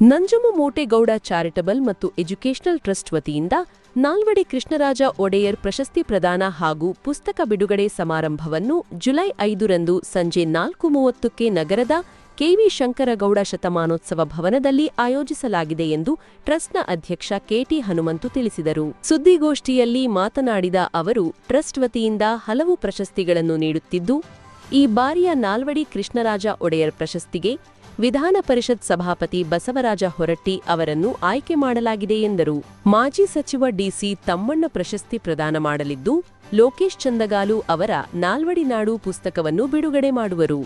ನಂಜುಮಮೋಟೇಗೌಡ charitable ಮತ್ತು educational trust ವತಿಯಿಂದ ನಾಲ್ವಡಿ ಕೃಷ್ಣರಾಜ ಒಡೆಯರ್ ಪ್ರಶಸ್ತಿ ಪ್ರದಾನ ಹಾಗೂ ಪುಸ್ತಕ ಬಿಡುಗಡೆ ಸಮಾರಂಭವನ್ನು ಜುಲೈ ಐದರಂದು ಸಂಜೆ ನಾಲ್ಕು ಮೂವತ್ತಕ್ಕೆ ನಗರದ ಕೆವಿ ಶಂಕರಗೌಡ ಶತಮಾನೋತ್ಸವ ಭವನದಲ್ಲಿ ಆಯೋಜಿಸಲಾಗಿದೆ ಎಂದು ಟ್ರಸ್ಟ್ನ ಅಧ್ಯಕ್ಷ ಕೆಟಿ ಹನುಮಂತು ತಿಳಿಸಿದರು. ಸುದ್ದಿಗೋಷ್ಠಿಯಲ್ಲಿ ಮಾತನಾಡಿದ ಅವರು, ಟ್ರಸ್ಟ್ ವತಿಯಿಂದ ಹಲವು ಪ್ರಶಸ್ತಿಗಳನ್ನು ನೀಡುತ್ತಿದ್ದು ಈ ಬಾರಿಯ ನಾಲ್ವಡಿ ಕೃಷ್ಣರಾಜ ಒಡೆಯರ್ ಪ್ರಶಸ್ತಿಗೆ ವಿಧಾನ ಪರಿಷತ್ ಸಭಾಪತಿ ಬಸವರಾಜ ಹೊರಟ್ಟಿ ಅವರನ್ನು ಆಯ್ಕೆ ಮಾಡಲಾಗಿದೆ ಎಂದರು. ಮಾಜಿ ಸಚಿವ ಡಿಸಿ ತಮ್ಮಣ್ಣ ಪ್ರಶಸ್ತಿ ಪ್ರದಾನ ಮಾಡಲಿದ್ದು, ಲೋಕೇಶ್ ಚಂದಗಾಲು ಅವರ ನಾಲ್ವಡಿ ನಾಡು ಪುಸ್ತಕವನ್ನು ಬಿಡುಗಡೆ ಮಾಡುವರು.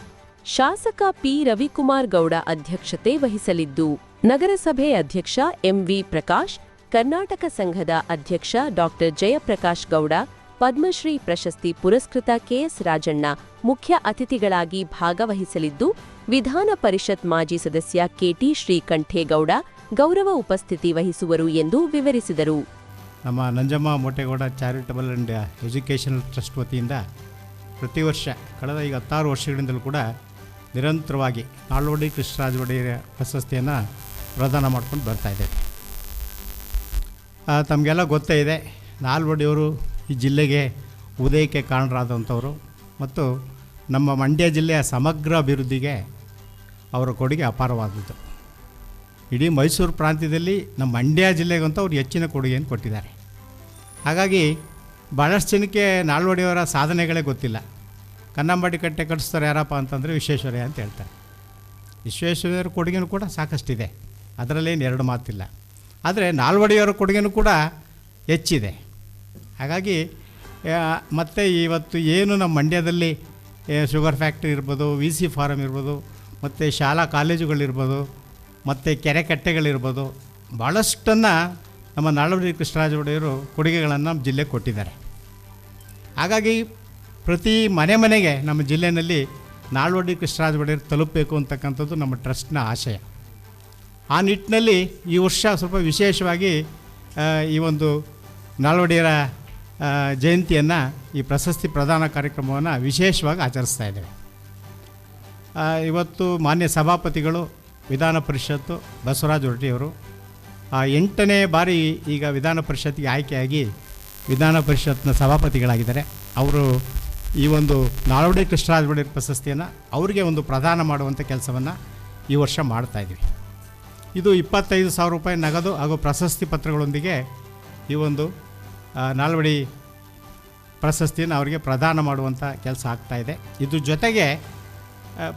ಶಾಸಕ ಪಿ. ರವಿಕುಮಾರ್ ಗೌಡ ಅಧ್ಯಕ್ಷತೆ ವಹಿಸಲಿದ್ದು, ನಗರಸಭೆ ಅಧ್ಯಕ್ಷ ಎಂವಿ ಪ್ರಕಾಶ್, ಕರ್ನಾಟಕ ಸಂಘದ ಅಧ್ಯಕ್ಷ ಡಾಕ್ಟರ್ ಜಯಪ್ರಕಾಶ್ ಗೌಡ ಪದ್ಮಶ್ರೀ ಪ್ರಶಸ್ತಿ ಪುರಸ್ಕೃತ ಕೆಎಸ್ ರಾಜಣ್ಣ ಮುಖ್ಯ ಅತಿಥಿಗಳಾಗಿ ಭಾಗವಹಿಸಲಿದ್ದು, ವಿಧಾನ ಪರಿಷತ್ ಮಾಜಿ ಸದಸ್ಯ ಕೆಟಿ ಶ್ರೀಕಂಠೇಗೌಡ ಗೌರವ ಉಪಸ್ಥಿತಿ ವಹಿಸುವರು ಎಂದು ವಿವರಿಸಿದರು. ನಮ್ಮ Nanjamma Motegowda charitable and educational trust ವತಿಯಿಂದ ಪ್ರತಿ ವರ್ಷ ಕಳೆದ ಈಗ ಹತ್ತಾರು ವರ್ಷಗಳಿಂದಲೂ ಕೂಡ ನಿರಂತರವಾಗಿ ನಾಲ್ವಡಿ ಕೃಷ್ಣರಾಜ ಒಡೆಯರ ಪ್ರಶಸ್ತಿಯನ್ನು ಪ್ರದಾನ ಮಾಡ್ಕೊಂಡು ಬರ್ತಾಯಿದ್ದೇವೆ ತಮಗೆಲ್ಲ ಗೊತ್ತೇ ಇದೆ, ನಾಲ್ವಡಿಯವರು ಈ ಜಿಲ್ಲೆಗೆ ಉದಯಕ್ಕೆ ಕಾರಣರಾದಂಥವರು ಮತ್ತು ನಮ್ಮ ಮಂಡ್ಯ ಜಿಲ್ಲೆಯ ಸಮಗ್ರ ಅಭಿವೃದ್ಧಿಗೆ ಅವರ ಕೊಡುಗೆ ಅಪಾರವಾದದ್ದು. ಇಡೀ ಮೈಸೂರು ಪ್ರಾಂತ್ಯದಲ್ಲಿ ನಮ್ಮ ಮಂಡ್ಯ ಜಿಲ್ಲೆಗಂತೂ ಅವರು ಹೆಚ್ಚಿನ ಕೊಡುಗೆಯನ್ನು ಕೊಟ್ಟಿದ್ದಾರೆ. ಹಾಗಾಗಿ ಭಾಳಷ್ಟು ಜನಕ್ಕೆ ನಾಲ್ವಡಿಯವರ ಸಾಧನೆಗಳೇ ಗೊತ್ತಿಲ್ಲ. ಕನ್ನಂಬಾಡಿ ಕಟ್ಟೆ ಕಟ್ಟಿಸ್ತಾರೆ ಯಾರಪ್ಪ ಅಂತಂದರೆ ವಿಶ್ವೇಶ್ವರಯ್ಯ ಅಂತ ಹೇಳ್ತಾರೆ. ವಿಶ್ವೇಶ್ವರಯ್ಯರ ಕೊಡುಗೆನೂ ಕೂಡ ಸಾಕಷ್ಟಿದೆ. ಅದರಲ್ಲೇನು ಎರಡು ಮಾತಿಲ್ಲ. ಆದರೆ ನಾಲ್ವಡಿಯವರ ಕೊಡುಗೆನೂ ಕೂಡ ಹೆಚ್ಚಿದೆ. ಹಾಗಾಗಿ ಮತ್ತೆ ಇವತ್ತು ಏನು ನಮ್ಮ ಮಂಡ್ಯದಲ್ಲಿ ಶುಗರ್ ಫ್ಯಾಕ್ಟ್ರಿ ಇರ್ಬೋದು ವಿ ಸಿ ಫಾರಮ್ ಇರ್ಬೋದು ಮತ್ತು ಶಾಲಾ ಕಾಲೇಜುಗಳಿರ್ಬೋದು ಮತ್ತು ಕೆರೆ ಕಟ್ಟೆಗಳಿರ್ಬೋದು ಭಾಳಷ್ಟನ್ನು ನಮ್ಮ ನಾಳವಡಿ ಕೃಷ್ಣರಾಜ ಒಡೆಯರು ಕೊಡುಗೆಗಳನ್ನು ನಮ್ಮ ಜಿಲ್ಲೆಗೆ ಕೊಟ್ಟಿದ್ದಾರೆ. ಹಾಗಾಗಿ ಪ್ರತಿ ಮನೆ ಮನೆಗೆ ನಮ್ಮ ಜಿಲ್ಲೆಯಲ್ಲಿ ನಾಲ್ವಡಿ ಕೃಷ್ಣರಾಜ ಒಡೆಯರು ತಲುಪಬೇಕು ಅಂತಕ್ಕಂಥದ್ದು ನಮ್ಮ ಟ್ರಸ್ಟ್ನ ಆಶಯ. ಆ ನಿಟ್ಟಿನಲ್ಲಿ ಈ ವರ್ಷ ಸ್ವಲ್ಪ ವಿಶೇಷವಾಗಿ ಈ ಒಂದು ನಾಲ್ವಡಿಯರ ಆ, ಜಯಂತಿಯನ್ನು ಈ ಪ್ರಶಸ್ತಿ ಪ್ರದಾನ ಕಾರ್ಯಕ್ರಮವನ್ನು ವಿಶೇಷವಾಗಿ ಆಚರಿಸ್ತಾ ಇದ್ದೇವೆ. ಇವತ್ತು ಮಾನ್ಯ ಸಭಾಪತಿಗಳು, ವಿಧಾನ ಪರಿಷತ್ತು, ಬಸವರಾಜ ಹೊರಟಿಯವರು ಎಂಟನೇ ಬಾರಿ ಈಗ ವಿಧಾನ ಪರಿಷತ್ತಿಗೆ ಆಯ್ಕೆಯಾಗಿ ವಿಧಾನ ಪರಿಷತ್ನ ಸಭಾಪತಿಗಳಾಗಿದ್ದಾರೆ. ಅವರು ಈ ಒಂದು ನಾಳೋಡಿ ಕೃಷ್ಣರಾಜ ಒಡೆಯರ್ ಪ್ರಶಸ್ತಿಯನ್ನು ಅವರಿಗೆ ಒಂದು ಪ್ರದಾನ ಮಾಡುವಂಥ ಕೆಲಸವನ್ನು ಈ ವರ್ಷ ಮಾಡ್ತಾಯಿದ್ವಿ ಇದು ಇಪ್ಪತ್ತೈದು ಸಾವಿರ ರೂಪಾಯಿ ನಗದು ಹಾಗೂ ಪ್ರಶಸ್ತಿ ಪತ್ರಗಳೊಂದಿಗೆ ಈ ಒಂದು ನಾಲ್ವಡಿ ಪ್ರಶಸ್ತಿಯನ್ನು ಅವರಿಗೆ ಪ್ರದಾನ ಮಾಡುವಂಥ ಕೆಲಸ ಆಗ್ತಾಯಿದೆ ಇದ್ರ ಜೊತೆಗೆ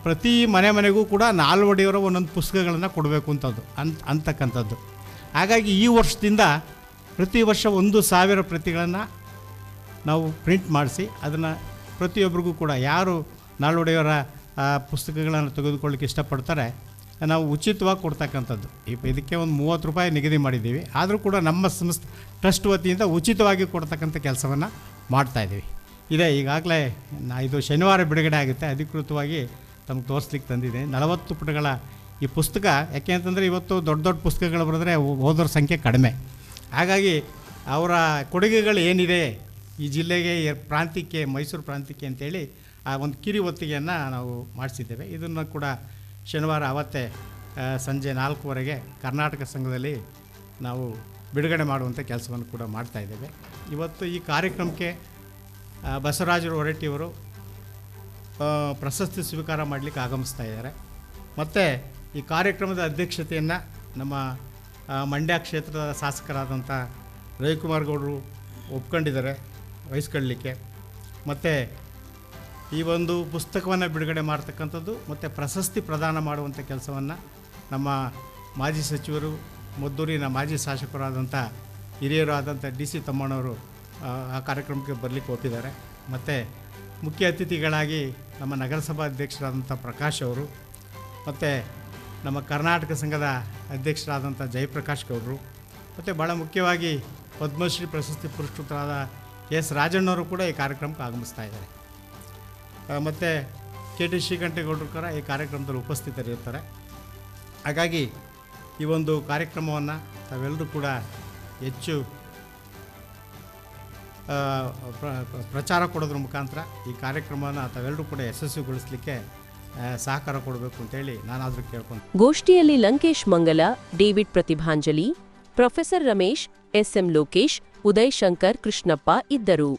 ಪ್ರತಿ ಮನೆ ಮನೆಗೂ ಕೂಡ ನಾಲ್ವಡಿಯವರ ಒಂದೊಂದು ಪುಸ್ತಕಗಳನ್ನು ಕೊಡಬೇಕು ಅಂತದ್ದು ಅಂತ ಅಂತಕ್ಕಂಥದ್ದು. ಹಾಗಾಗಿ ಈ ವರ್ಷದಿಂದ ಪ್ರತಿ ವರ್ಷ ಒಂದು ಸಾವಿರ ಪ್ರತಿಗಳನ್ನು ನಾವು ಪ್ರಿಂಟ್ ಮಾಡಿಸಿ, ಅದನ್ನು ಪ್ರತಿಯೊಬ್ಬರಿಗೂ ಕೂಡ ಯಾರು ನಾಲ್ವಡಿಯವರ ಪುಸ್ತಕಗಳನ್ನು ತೆಗೆದುಕೊಳ್ಳಿಕ್ಕೆ ಇಷ್ಟಪಡ್ತಾರೆ ನಾವು ಉಚಿತವಾಗಿ ಕೊಡ್ತಕ್ಕಂಥದ್ದು. ಈ ಇದಕ್ಕೆ ಒಂದು ಮೂವತ್ತು ರೂಪಾಯಿ ನಿಗದಿ ಮಾಡಿದ್ದೀವಿ. ಆದರೂ ಕೂಡ ನಮ್ಮ ಸಂಸ್ಥೆ ಟ್ರಸ್ಟ್ ವತಿಯಿಂದ ಉಚಿತವಾಗಿ ಕೊಡ್ತಕ್ಕಂಥ ಕೆಲಸವನ್ನು ಮಾಡ್ತಾಯಿದ್ದೀವಿ ಇದೆ, ಈಗಾಗಲೇ ನಾ ಇದು ಶನಿವಾರ ಬಿಡುಗಡೆ ಆಗುತ್ತೆ. ಅಧಿಕೃತವಾಗಿ ತಮ್ಗೆ ತೋರಿಸ್ಲಿಕ್ಕೆ ತಂದಿದೆ. ನಲವತ್ತು ಪುಟಗಳ ಈ ಪುಸ್ತಕ, ಯಾಕೆ ಅಂತಂದರೆ ಇವತ್ತು ದೊಡ್ಡ ದೊಡ್ಡ ಪುಸ್ತಕಗಳು ಬರೆದ್ರೆ ಓದೋರ ಸಂಖ್ಯೆ ಕಡಿಮೆ. ಹಾಗಾಗಿ ಅವರ ಕೊಡುಗೆಗಳು ಏನಿದೆ ಈ ಜಿಲ್ಲೆಗೆ ಪ್ರಾಂತ್ಯಕ್ಕೆ, ಮೈಸೂರು ಪ್ರಾಂತ್ಯಕ್ಕೆ ಅಂತೇಳಿ ಆ ಒಂದು ಕಿರಿ ಒತ್ತಿಗೆಯನ್ನು ನಾವು ಮಾಡಿಸಿದ್ದೇವೆ. ಇದನ್ನು ಕೂಡ ಶನಿವಾರ ಆವತ್ತೇ ಸಂಜೆ ನಾಲ್ಕೂವರೆಗೆ ಕರ್ನಾಟಕ ಸಂಘದಲ್ಲಿ ನಾವು ಬಿಡುಗಡೆ ಮಾಡುವಂಥ ಕೆಲಸವನ್ನು ಕೂಡ ಮಾಡ್ತಾಯಿದ್ದೇವೆ ಇವತ್ತು ಈ ಕಾರ್ಯಕ್ರಮಕ್ಕೆ ಬಸವರಾಜರು ಹೊರಟ್ಟಿಯವರು ಪ್ರಶಸ್ತಿ ಸ್ವೀಕಾರ ಮಾಡಲಿಕ್ಕೆ ಆಗಮಿಸ್ತಾ ಇದ್ದಾರೆ. ಮತ್ತು ಈ ಕಾರ್ಯಕ್ರಮದ ಅಧ್ಯಕ್ಷತೆಯನ್ನು ನಮ್ಮ ಮಂಡ್ಯ ಕ್ಷೇತ್ರದ ಶಾಸಕರಾದಂಥ ರವಿಕುಮಾರ್ ಗೌಡರು ಒಪ್ಕೊಂಡಿದ್ದಾರೆ ವಹಿಸ್ಕೊಳ್ಳಲಿಕ್ಕೆ ಮತ್ತು ಈ ಒಂದು ಪುಸ್ತಕವನ್ನು ಬಿಡುಗಡೆ ಮಾಡ್ತಕ್ಕಂಥದ್ದು ಮತ್ತು ಪ್ರಶಸ್ತಿ ಪ್ರದಾನ ಮಾಡುವಂಥ ಕೆಲಸವನ್ನು ನಮ್ಮ ಮಾಜಿ ಸಚಿವರು ಮದ್ದೂರಿನ ಮಾಜಿ ಶಾಸಕರಾದಂಥ ಹಿರಿಯರು ಆದಂಥ ಡಿ ಸಿ ತಮ್ಮಣ್ಣವರು ಆ, ಕಾರ್ಯಕ್ರಮಕ್ಕೆ ಬರಲಿಕ್ಕೆ ಒಪ್ಪಿದ್ದಾರೆ. ಮತ್ತು ಮುಖ್ಯ ಅತಿಥಿಗಳಾಗಿ ನಮ್ಮ ನಗರಸಭಾ ಅಧ್ಯಕ್ಷರಾದಂಥ ಪ್ರಕಾಶ್ ಅವರು ಮತ್ತು ನಮ್ಮ ಕರ್ನಾಟಕ ಸಂಘದ ಅಧ್ಯಕ್ಷರಾದಂಥ ಜಯಪ್ರಕಾಶ್ ಗೌಡರು ಮತ್ತು ಭಾಳ ಮುಖ್ಯವಾಗಿ ಪದ್ಮಶ್ರೀ ಪ್ರಶಸ್ತಿ ಪುರಸ್ಕೃತರಾದ ಎಸ್ ರಾಜಣ್ಣವರು ಕೂಡ ಈ ಕಾರ್ಯಕ್ರಮಕ್ಕೆ ಆಗಮಿಸ್ತಾ ಇದ್ದಾರೆ. ಮತ್ತು ಕೆ ಟಿ ಶ್ರೀಕಂಠೇಗೌಡರು ಕೂಡ ಈ ಕಾರ್ಯಕ್ರಮದಲ್ಲಿ ಉಪಸ್ಥಿತರಿರ್ತಾರೆ ಹಾಗಾಗಿ ಈ ಒಂದು ಕಾರ್ಯಕ್ರಮವನ್ನು ತಾವೆಲ್ಲರೂ ಕೂಡ ಹೆಚ್ಚು ಪ್ರಚಾರ ಕೊಡೋದ್ರ ಮುಖಾಂತರ ಈ ಕಾರ್ಯಕ್ರಮವನ್ನು ತಾವೆಲ್ಲರೂ ಕೂಡ ಯಶಸ್ವಿಗೊಳಿಸಲಿಕ್ಕೆ ಸಹಕಾರ ಕೊಡಬೇಕು ಅಂತೇಳಿ ನಾನಾದರೂ ಕೇಳ್ಕೊಂಡು ಗೋಷ್ಠಿಯಲ್ಲಿ Lankesh Mangala, David Pratibhanjali, professor Ramesh, SM Lokesh, Uday Shankar Krishnappa ಇದ್ದರು.